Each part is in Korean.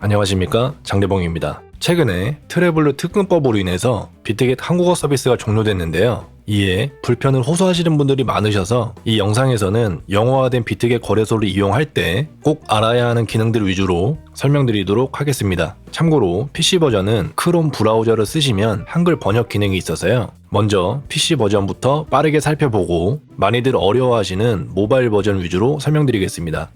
안녕하십니까 장대봉입니다. 최근에 트래블루 특근법으로 인해서 비트겟 한국어 서비스가 종료됐는데요. 이에 불편을 호소하시는 분들이 많으셔서 이 영상에서는 영어화된 비트겟 거래소를 이용할 때 꼭 알아야 하는 기능들 위주로 설명드리도록 하겠습니다. 참고로 PC 버전은 크롬 브라우저를 쓰시면 한글 번역 기능이 있어서요. 먼저 PC 버전부터 빠르게 살펴보고 많이들 어려워하시는 모바일 버전 위주로 설명드리겠습니다.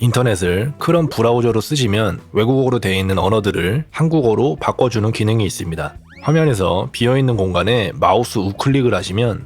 인터넷을 크롬 브라우저로 쓰시면 외국어로 되어 있는 언어들을 한국어로 바꿔주는 기능이 있습니다. 화면에서 비어있는 공간에 마우스 우클릭을 하시면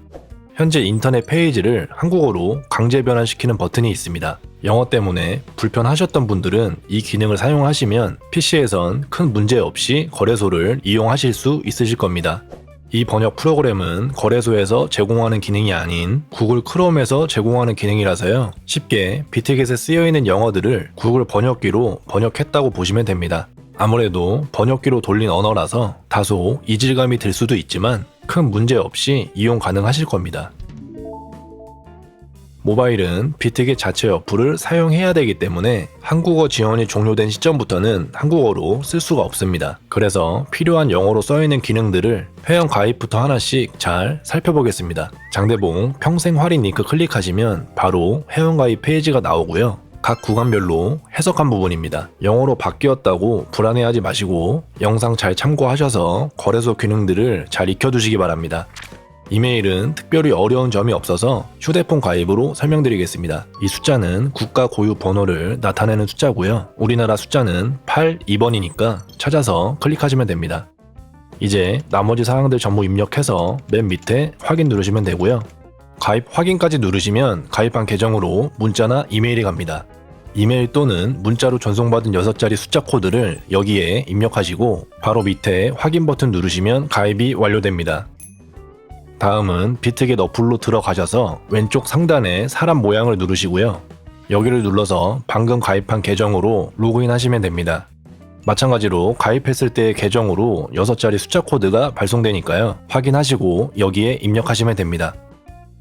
현재 인터넷 페이지를 한국어로 강제 변환시키는 버튼이 있습니다. 영어 때문에 불편하셨던 분들은 이 기능을 사용하시면 PC에선 큰 문제 없이 거래소를 이용하실 수 있으실 겁니다. 이 번역 프로그램은 거래소에서 제공하는 기능이 아닌 구글 크롬에서 제공하는 기능이라서요. 쉽게 비트겟에 쓰여있는 영어들을 구글 번역기로 번역했다고 보시면 됩니다. 아무래도 번역기로 돌린 언어라서 다소 이질감이 들 수도 있지만 큰 문제 없이 이용 가능하실 겁니다. 모바일은 비트겟 자체 어플을 사용해야 되기 때문에 한국어 지원이 종료된 시점부터는 한국어로 쓸 수가 없습니다. 그래서 필요한 영어로 써있는 기능들을 회원 가입부터 하나씩 잘 살펴보겠습니다. 장대봉 평생 할인 링크 클릭하시면 바로 회원 가입 페이지가 나오고요. 각 구간별로 해석한 부분입니다. 영어로 바뀌었다고 불안해하지 마시고 영상 잘 참고하셔서 거래소 기능들을 잘 익혀두시기 바랍니다. 이메일은 특별히 어려운 점이 없어서 휴대폰 가입으로 설명드리겠습니다. 이 숫자는 국가 고유 번호를 나타내는 숫자고요. 우리나라 숫자는 8, 2번이니까 찾아서 클릭하시면 됩니다. 이제 나머지 사항들 전부 입력해서 맨 밑에 확인 누르시면 되고요. 가입 확인까지 누르시면 가입한 계정으로 문자나 이메일이 갑니다. 이메일 또는 문자로 전송받은 6자리 숫자 코드를 여기에 입력하시고 바로 밑에 확인 버튼 누르시면 가입이 완료됩니다. 다음은 비트겟 어플로 들어가셔서 왼쪽 상단에 사람 모양을 누르시고요. 여기를 눌러서 방금 가입한 계정으로 로그인 하시면 됩니다. 마찬가지로 가입했을 때의 계정으로 6자리 숫자 코드가 발송되니까요. 확인하시고 여기에 입력하시면 됩니다.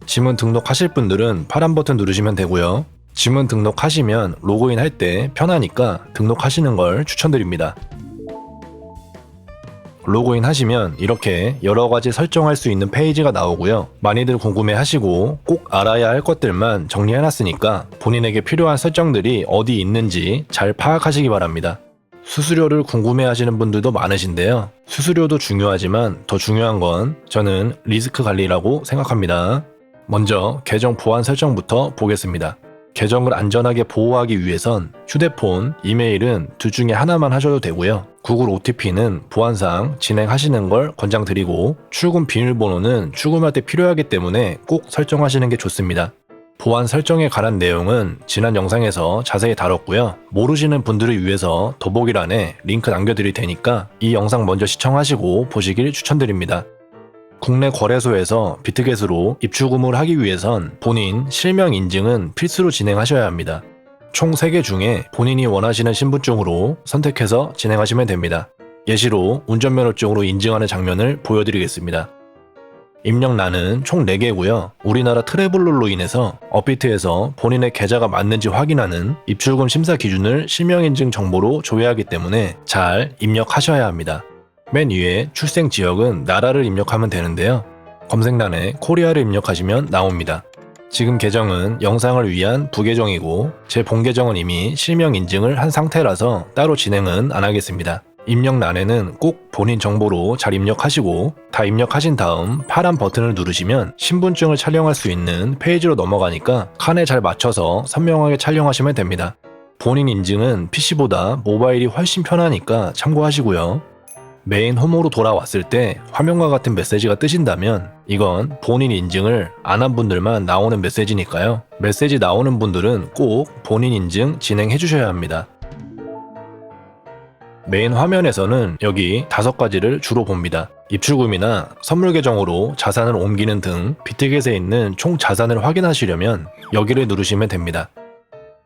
지문 등록하실 분들은 파란 버튼 누르시면 되고요. 지문 등록하시면 로그인 할 때 편하니까 등록하시는 걸 추천드립니다. 로그인 하시면 이렇게 여러 가지 설정할 수 있는 페이지가 나오고요. 많이들 궁금해 하시고 꼭 알아야 할 것들만 정리해 놨으니까 본인에게 필요한 설정들이 어디 있는지 잘 파악하시기 바랍니다. 수수료를 궁금해 하시는 분들도 많으신데요. 수수료도 중요하지만 더 중요한 건 저는 리스크 관리라고 생각합니다. 먼저 계정 보안 설정부터 보겠습니다. 계정을 안전하게 보호하기 위해선 휴대폰, 이메일은 둘 중에 하나만 하셔도 되고요. 구글 OTP는 보안상 진행하시는 걸 권장드리고 출금 비밀번호는 출금할 때 필요하기 때문에 꼭 설정하시는 게 좋습니다. 보안 설정에 관한 내용은 지난 영상에서 자세히 다뤘고요. 모르시는 분들을 위해서 더보기란에 링크 남겨드릴 테니까 이 영상 먼저 시청하시고 보시길 추천드립니다. 국내 거래소에서 비트겟으로 입출금을 하기 위해선 본인 실명 인증은 필수로 진행하셔야 합니다. 총 3개 중에 본인이 원하시는 신분증으로 선택해서 진행하시면 됩니다. 예시로 운전면허증으로 인증하는 장면을 보여드리겠습니다. 입력란은 총 4개고요. 우리나라 트래블룰로 인해서 업비트에서 본인의 계좌가 맞는지 확인하는 입출금 심사 기준을 실명인증 정보로 조회하기 때문에 잘 입력하셔야 합니다. 맨 위에 출생 지역은 나라를 입력하면 되는데요. 검색란에 코리아를 입력하시면 나옵니다. 지금 계정은 영상을 위한 부계정이고 제 본 계정은 이미 실명 인증을 한 상태라서 따로 진행은 안 하겠습니다. 입력란에는 꼭 본인 정보로 잘 입력하시고 다 입력하신 다음 파란 버튼을 누르시면 신분증을 촬영할 수 있는 페이지로 넘어가니까 칸에 잘 맞춰서 선명하게 촬영하시면 됩니다. 본인 인증은 PC보다 모바일이 훨씬 편하니까 참고하시고요. 메인 홈으로 돌아왔을 때 화면과 같은 메시지가 뜨신다면 이건 본인 인증을 안 한 분들만 나오는 메시지니까요. 메시지 나오는 분들은 꼭 본인 인증 진행해 주셔야 합니다. 메인 화면에서는 여기 다섯 가지를 주로 봅니다. 입출금이나 선물 계정으로 자산을 옮기는 등 비트겟에 있는 총 자산을 확인하시려면 여기를 누르시면 됩니다.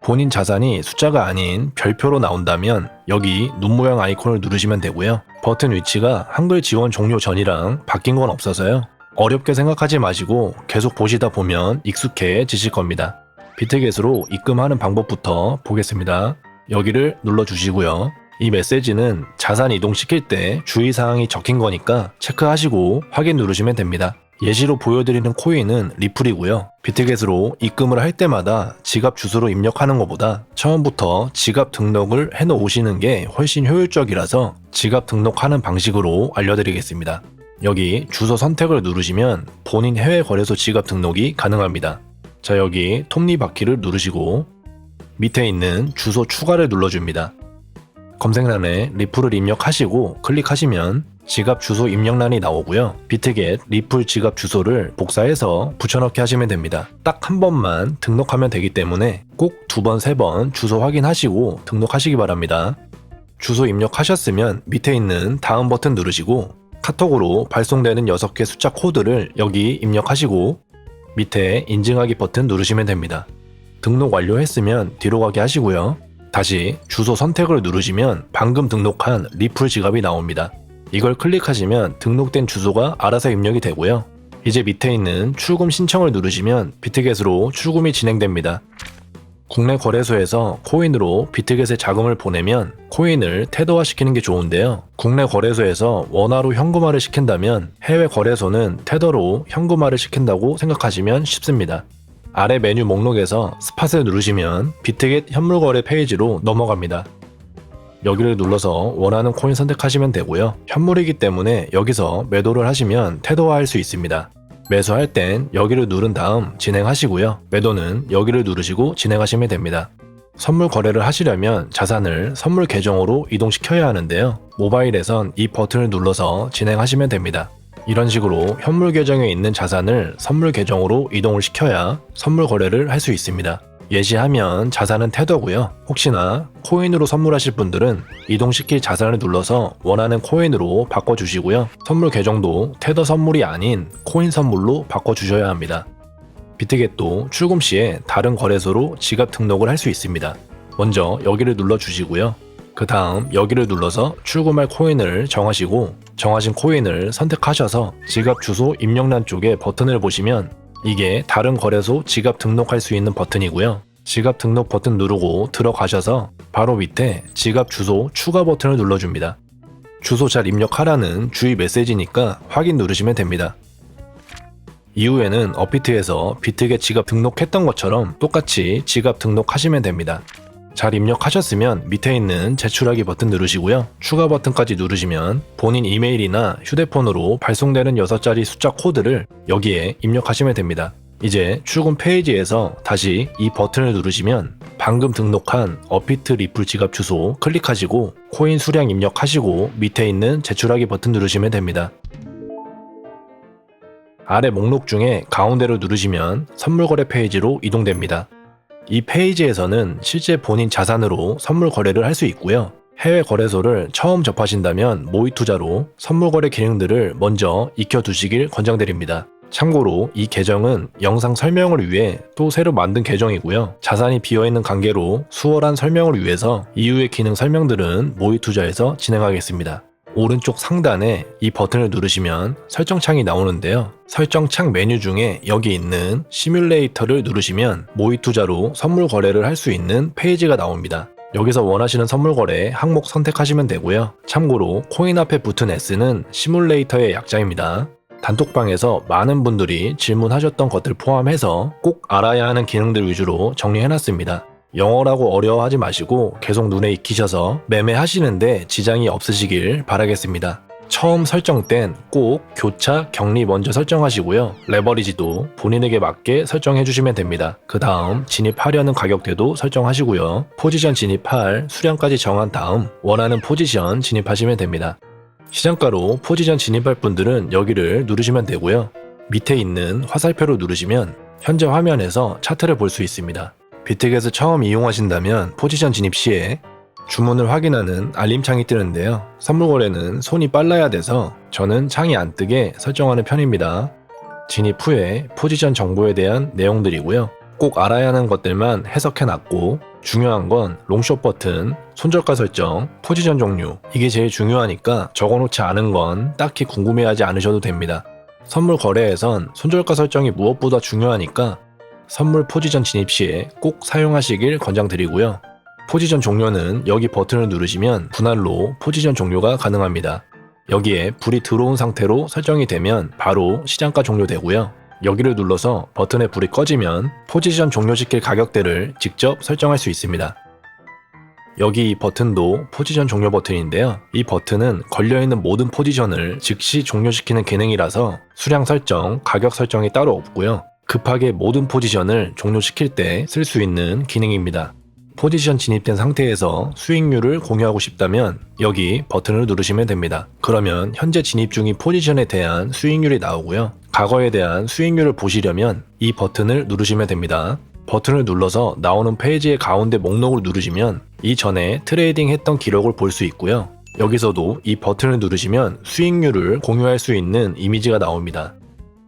본인 자산이 숫자가 아닌 별표로 나온다면 여기 눈 모양 아이콘을 누르시면 되고요. 버튼 위치가 한글 지원 종료 전이랑 바뀐 건 없어서요. 어렵게 생각하지 마시고 계속 보시다 보면 익숙해지실 겁니다. 비트겟으로 입금하는 방법부터 보겠습니다. 여기를 눌러주시고요. 이 메시지는 자산 이동시킬 때 주의사항이 적힌 거니까 체크하시고 확인 누르시면 됩니다. 예시로 보여드리는 코인은 리플이고요. 비트겟으로 입금을 할 때마다 지갑 주소로 입력하는 것보다 처음부터 지갑 등록을 해 놓으시는 게 훨씬 효율적이라서 지갑 등록하는 방식으로 알려드리겠습니다. 여기 주소 선택을 누르시면 본인 해외 거래소 지갑 등록이 가능합니다. 자 여기 톱니바퀴를 누르시고 밑에 있는 주소 추가를 눌러줍니다. 검색란에 리플을 입력하시고 클릭하시면 지갑 주소 입력란이 나오고요. 비트겟 리플 지갑 주소를 복사해서 붙여넣기 하시면 됩니다. 딱 한 번만 등록하면 되기 때문에 꼭 두 번, 세 번 주소 확인하시고 등록하시기 바랍니다. 주소 입력하셨으면 밑에 있는 다음 버튼 누르시고 카톡으로 발송되는 6개 숫자 코드를 여기 입력하시고 밑에 인증하기 버튼 누르시면 됩니다. 등록 완료했으면 뒤로 가게 하시고요. 다시 주소 선택을 누르시면 방금 등록한 리플 지갑이 나옵니다. 이걸 클릭하시면 등록된 주소가 알아서 입력이 되고요. 이제 밑에 있는 출금 신청을 누르시면 비트겟으로 출금이 진행됩니다. 국내 거래소에서 코인으로 비트겟에 자금을 보내면 코인을 테더화시키는 게 좋은데요. 국내 거래소에서 원화로 현금화를 시킨다면 해외 거래소는 테더로 현금화를 시킨다고 생각하시면 쉽습니다. 아래 메뉴 목록에서 스팟을 누르시면 비트겟 현물 거래 페이지로 넘어갑니다. 여기를 눌러서 원하는 코인 선택하시면 되고요. 현물이기 때문에 여기서 매도를 하시면 테더화할 수 있습니다. 매수할 땐 여기를 누른 다음 진행하시고요. 매도는 여기를 누르시고 진행하시면 됩니다. 선물 거래를 하시려면 자산을 선물 계정으로 이동시켜야 하는데요. 모바일에선 이 버튼을 눌러서 진행하시면 됩니다. 이런 식으로 현물 계정에 있는 자산을 선물 계정으로 이동을 시켜야 선물 거래를 할 수 있습니다. 예시하면 자산은 테더고요. 혹시나 코인으로 선물하실 분들은 이동시킬 자산을 눌러서 원하는 코인으로 바꿔주시고요. 선물 계정도 테더 선물이 아닌 코인 선물로 바꿔주셔야 합니다. 비트겟도 출금 시에 다른 거래소로 지갑 등록을 할 수 있습니다. 먼저 여기를 눌러주시고요. 그 다음 여기를 눌러서 출금할 코인을 정하시고 정하신 코인을 선택하셔서 지갑 주소 입력란 쪽에 버튼을 보시면 이게 다른 거래소 지갑 등록할 수 있는 버튼이고요. 지갑 등록 버튼 누르고 들어가셔서 바로 밑에 지갑 주소 추가 버튼을 눌러줍니다. 주소 잘 입력하라는 주의 메시지니까 확인 누르시면 됩니다. 이후에는 업비트에서 비트겟 지갑 등록했던 것처럼 똑같이 지갑 등록하시면 됩니다. 잘 입력하셨으면 밑에 있는 제출하기 버튼 누르시고요. 추가 버튼까지 누르시면 본인 이메일이나 휴대폰으로 발송되는 6자리 숫자 코드를 여기에 입력하시면 됩니다. 이제 출금 페이지에서 다시 이 버튼을 누르시면 방금 등록한 어피트 리플 지갑 주소 클릭하시고 코인 수량 입력하시고 밑에 있는 제출하기 버튼 누르시면 됩니다. 아래 목록 중에 가운데로 누르시면 선물 거래 페이지로 이동됩니다. 이 페이지에서는 실제 본인 자산으로 선물 거래를 할 수 있고요. 해외 거래소를 처음 접하신다면 모의 투자로 선물 거래 기능들을 먼저 익혀 두시길 권장드립니다. 참고로 이 계정은 영상 설명을 위해 또 새로 만든 계정이고요. 자산이 비어있는 관계로 수월한 설명을 위해서 이후의 기능 설명들은 모의 투자에서 진행하겠습니다. 오른쪽 상단에 이 버튼을 누르시면 설정창이 나오는데요. 설정창 메뉴 중에 여기 있는 시뮬레이터를 누르시면 모의 투자로 선물 거래를 할 수 있는 페이지가 나옵니다. 여기서 원하시는 선물 거래 항목 선택하시면 되고요. 참고로 코인 앞에 붙은 S는 시뮬레이터의 약자입니다. 단톡방에서 많은 분들이 질문하셨던 것들 포함해서 꼭 알아야 하는 기능들 위주로 정리해놨습니다. 영어라고 어려워하지 마시고 계속 눈에 익히셔서 매매하시는데 지장이 없으시길 바라겠습니다. 처음 설정 땐 꼭 교차, 격리 먼저 설정하시고요. 레버리지도 본인에게 맞게 설정해 주시면 됩니다. 그 다음 진입하려는 가격대도 설정하시고요. 포지션 진입할 수량까지 정한 다음 원하는 포지션 진입하시면 됩니다. 시장가로 포지션 진입할 분들은 여기를 누르시면 되고요. 밑에 있는 화살표를 누르시면 현재 화면에서 차트를 볼 수 있습니다. 비트겟을 처음 이용하신다면 포지션 진입 시에 주문을 확인하는 알림창이 뜨는데요. 선물 거래는 손이 빨라야 돼서 저는 창이 안 뜨게 설정하는 편입니다. 진입 후에 포지션 정보에 대한 내용들이고요. 꼭 알아야 하는 것들만 해석해 놨고 중요한 건 롱숏 버튼, 손절가 설정, 포지션 종류 이게 제일 중요하니까 적어놓지 않은 건 딱히 궁금해하지 않으셔도 됩니다. 선물 거래에선 손절가 설정이 무엇보다 중요하니까 선물 포지션 진입 시에 꼭 사용하시길 권장드리고요. 포지션 종료는 여기 버튼을 누르시면 분할로 포지션 종료가 가능합니다. 여기에 불이 들어온 상태로 설정이 되면 바로 시장가 종료되고요. 여기를 눌러서 버튼에 불이 꺼지면 포지션 종료시킬 가격대를 직접 설정할 수 있습니다. 여기 이 버튼도 포지션 종료 버튼인데요. 이 버튼은 걸려있는 모든 포지션을 즉시 종료시키는 기능이라서 수량 설정, 가격 설정이 따로 없고요. 급하게 모든 포지션을 종료시킬 때 쓸 수 있는 기능입니다. 포지션 진입된 상태에서 수익률을 공유하고 싶다면 여기 버튼을 누르시면 됩니다. 그러면 현재 진입 중인 포지션에 대한 수익률이 나오고요. 과거에 대한 수익률을 보시려면 이 버튼을 누르시면 됩니다. 버튼을 눌러서 나오는 페이지의 가운데 목록을 누르시면 이전에 트레이딩 했던 기록을 볼 수 있고요. 여기서도 이 버튼을 누르시면 수익률을 공유할 수 있는 이미지가 나옵니다.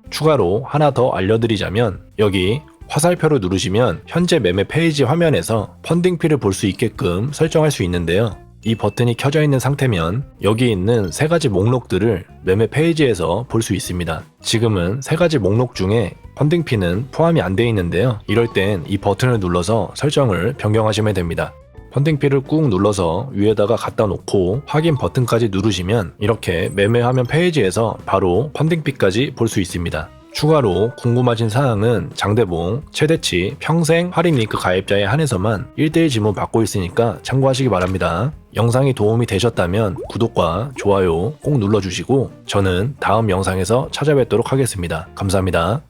추가로 하나 더 알려드리자면 여기 화살표를 누르시면 현재 매매 페이지 화면에서 펀딩피를 볼 수 있게끔 설정할 수 있는데요. 이 버튼이 켜져 있는 상태면 여기 있는 세 가지 목록들을 매매 페이지에서 볼 수 있습니다. 지금은 세 가지 목록 중에 펀딩피는 포함이 안 돼 있는데요. 이럴 땐 이 버튼을 눌러서 설정을 변경하시면 됩니다. 펀딩피를 꾹 눌러서 위에다가 갖다 놓고 확인 버튼까지 누르시면 이렇게 매매 화면 페이지에서 바로 펀딩피까지 볼 수 있습니다. 추가로 궁금하신 사항은 장대봉, 최대치, 평생 할인 링크 가입자에 한해서만 1대1 질문 받고 있으니까 참고하시기 바랍니다. 영상이 도움이 되셨다면 구독과 좋아요 꼭 눌러주시고 저는 다음 영상에서 찾아뵙도록 하겠습니다. 감사합니다.